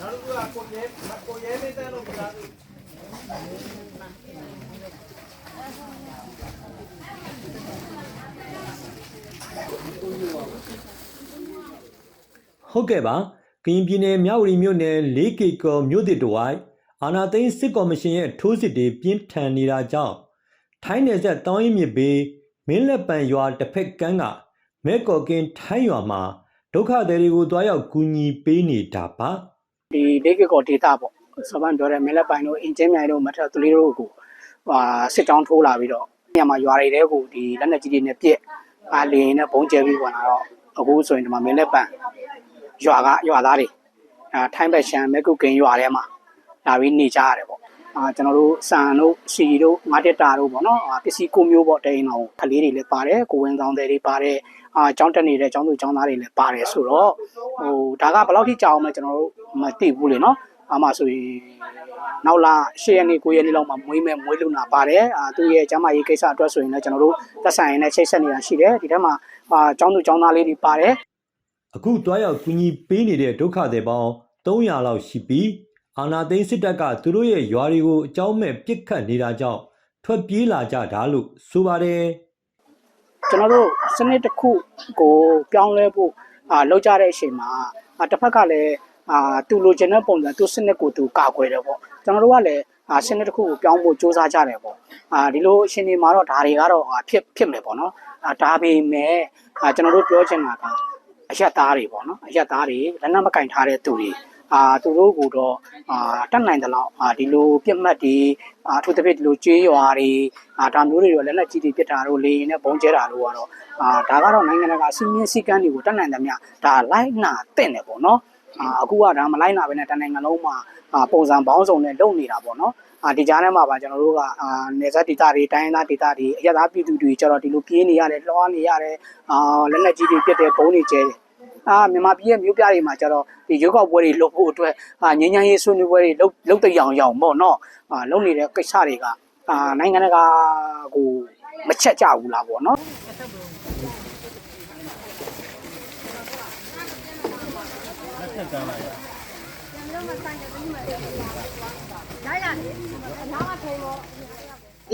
နောက်တစ်ခုကကိုရဲကိုရဲမင်းတန်းတို့ကစားသူဟုတ်ကဲ့ပါကရင်ပြည်နယ်မြဝတီမြို့နယ်၄ကီကောမြို့တစ်တဝိုက်အာနာသိန်းစစ်ကော်မရှင်ရဲ့ထိုးစစ်တွေပြင်းထန်နေတာကြောင့်ထိုင်းနယ်စပ်တောင်းရင်မြစ်ဘေးမင်းလက်ပံရွာတစ်ဖက်ကမ်းကမဲကော်ကင်းထိုင်းရွာမှာဒုက္ခသည်တွေကိုတွားရောက်ကူညီပေးနေတာပါ ဒီဒေကကောဒေတာပေါ့စပန်ပြောတဲ့မဲလက်ပိုင်တို့အင်ဂျင်မြိုင်တို့မထက်သူလေးတို့ကိုဟာစစ်တောင်းထိုးလာပြီးတော့ညမှာရွာတွေတဲကိုဒီလက်နက်ကြီးတွေနဲ့ပြက်အာလင်းနဲ့ဘုံကျဲပြီးဝင်လာတော့အခုဆိုရင်ဒီမှာမဲလက်ပံရွာကရွာသားတွေအာထိုင်းဘက်ရှန်မဲကုတ်ကင်ရွာထဲမှာလာပြီးနေကြရတယ်ပေါ့အာကျွန်တော်တို့စံတို့စီတို့ငါတက်တာတို့ပေါ့နော်အာပစ္စည်းကိုမျိုးပေါ့တိန်အောင်ကလေးတွေလည်းပါတယ်ကိုဝင်ဆောင်တွေပါတယ်အာကျောင်းတက်နေတဲ့ကျောင်းသူကျောင်းသားတွေလည်းပါတယ်ဆိုတော့ဟိုဒါကဘယ်လောက်ထိကြာအောင်လဲကျွန်တော်တို့ မသိဘူးလေနော်အမှဆိုရင်နောက်လာ၈ရက်နေ့9ရက်နေ့လောက်မှမွေးမဲ့မွေးလူနာပါတယ်အာသူ့ရဲ့ကျန်းမာရေးကိစ္စအတွက်ဆိုရင်လည်းကျွန်တော်တို့သက်ဆိုင်ရင်လည်းချိတ်ဆက်နေတာရှိတယ်ဒီထဲမှာအာကျောင်းသူကျောင်းသားလေးတွေပါတယ်အခုတွားရောက်ကူညီပေးနေတဲ့ဒုက္ခသည်ပေါင်း300လောက်ရှိပြီးအာနာသိန်းစစ်တပ်ကသူတို့ရဲ့ရွာတွေကိုအကြောင်းမဲ့ပစ်ခတ်နေတာကြောင့်ထွက်ပြေးလာကြတာလို့ဆိုပါတယ်ကျွန်တော်တို့စနစ်တစ်ခုကိုပြောင်းလဲဖို့အာလောက်ကြတဲ့အချိန်မှာအာတစ်ဖက်ကလည်း အာသူလိုချင်တဲ့ပုံစံသူစနစ်ကိုသူကာကွယ်တယ်ပေါ့ကျွန်တော်တို့ကလည်းအာစနစ်တစ်ခုကိုပြောင်းဖို့စ조사ကြတယ်ပေါ့အာဒီလိုအချိန်ဒီမှာတော့ဒါတွေကတော့အာဖြစ်ဖြစ်မယ်ပေါ့နော်အာဒါပေမဲ့အာကျွန်တော်တို့ပြောချင်တာကအရက်သားတွေပေါ့နော်အရက်သားတွေလက်နက်မကင်ထားတဲ့သူတွေအာသူတို့ကတော့အာတတ်နိုင်တယ်လို့အာဒီလိုပြစ်မှတ်တွေအာအထူးသဖြင့်ဒီလိုကြေးရွာတွေအာဒါမျိုးတွေတော့လက်လက်ကြီးတွေပြစ်တာတို့လေရင်နဲ့ဘုံကျဲတာတို့ကတော့အာဒါကတော့နိုင်ငံတကာစီမင်းစည်းကမ်းတွေကိုတတ်နိုင်တယ်မြဒါလိုက်နာတဲ့တယ်ပေါ့နော် အာအခုကဒါမလိုက်နာပဲနဲ့တနိုင်ငံလုံးမှာအာပုံစံပေါင်းစုံနဲ့လုပ်နေတာပေါ့နော်အာဒီကြားထဲမှာပါကျွန်တော်တို့ကအာနေဆက်ဒေတာတွေတိုင်းရင်းသားဒေတာတွေအရက်သားပြည်သူတွေကျတော့ဒီလိုပြေးနေရတယ်လွှားနေရတယ်အာလက်လက်ကြီးတွေပြစ်တဲ့ဘုံတွေကျဲတယ်အာမြန်မာပြည်ရဲ့မြို့ပြတွေမှာကျတော့ဒီရုပ်ောက်ပွဲတွေလုပ်ဖို့အတွက်အာငញ្ញမ်းရေးဆွေးနွေးပွဲတွေလုပ်လုပ်တဲ့ရောင်ရောင်ပေါ့နော်အာလုပ်နေတဲ့ကိစ္စတွေကအာနိုင်ငံတကာကိုမချက်ကြဘူးလားပေါ့နော်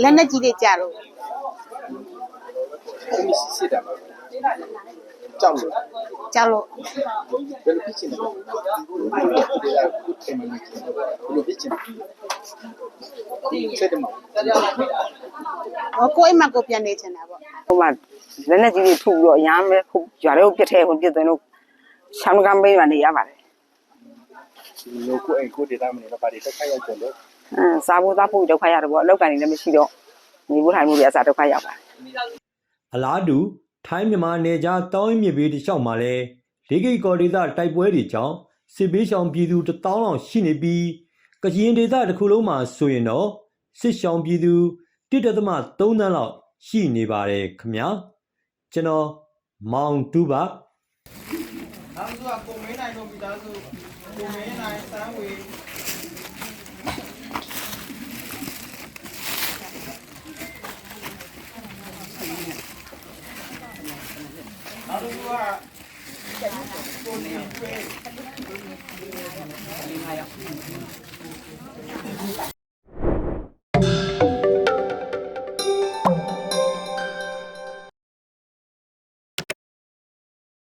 လက်နဲ့ကြီးတွေကြတော့ကိုမစစ်စစ်တာကြောက်လို့ကြောက်လို့ဘယ်လိုဖြစ်ချင်လဲဘယ်လိုဖြစ်လဲကုတ်တယ်မလို့ဘယ်လိုဖြစ်ချင်လဲစစ်တယ်မဟောကိုယ့်အိမ်မှာကိုယ်ပြန်နေချင်တာပေါ့ဟိုမှာလက်နဲ့ကြီးတွေထုပြီးတော့အရမ်းပဲခုရွာတွေကိုပြစ်ထဲဝင်ပြစ်သွင်းလို့ ရှမ်းကမ်းပေးမှနေရပါတယ်လို့ကိုအိမ်ကိုဒေတာမနေတော့ပါဒီတက်ခိုက်ရောက်ကြလို့။အင်းစားဖို့သားဖို့ဒုက္ခရတယ်ပေါ့အလောက်ကန်နေလည်းမရှိတော့နေဖို့ထိုင်ဖို့တွေအစားဒုက္ခရောက်ပါတယ်အလားတူထိုင်းမြန်မာနယ်ကြားတောင်းရင်မြစ်ဘေးတစ်လျှောက်မှာလဲလေးကိတ်ကော်ဒေသတိုက်ပွဲတွေကြောင့်စစ်ဘေးရှောင်ပြည်သူတစ်သောင်းလောက်ရှိနေပြီးကရင်ဒေသတစ်ခုလုံးမှာဆိုရင်တော့စစ်ရှောင်ပြည်သူ1.3သန်းလောက်ရှိနေပါတယ်ခမညာကျွန်တော်မောင်တူပါ နောက်တစ်ခုကကိုမင်းနိုင်တို့မိသားစုကိုမင်းနိုင်စမ်းဝေနောက်တစ်ခုကကိုနေပေး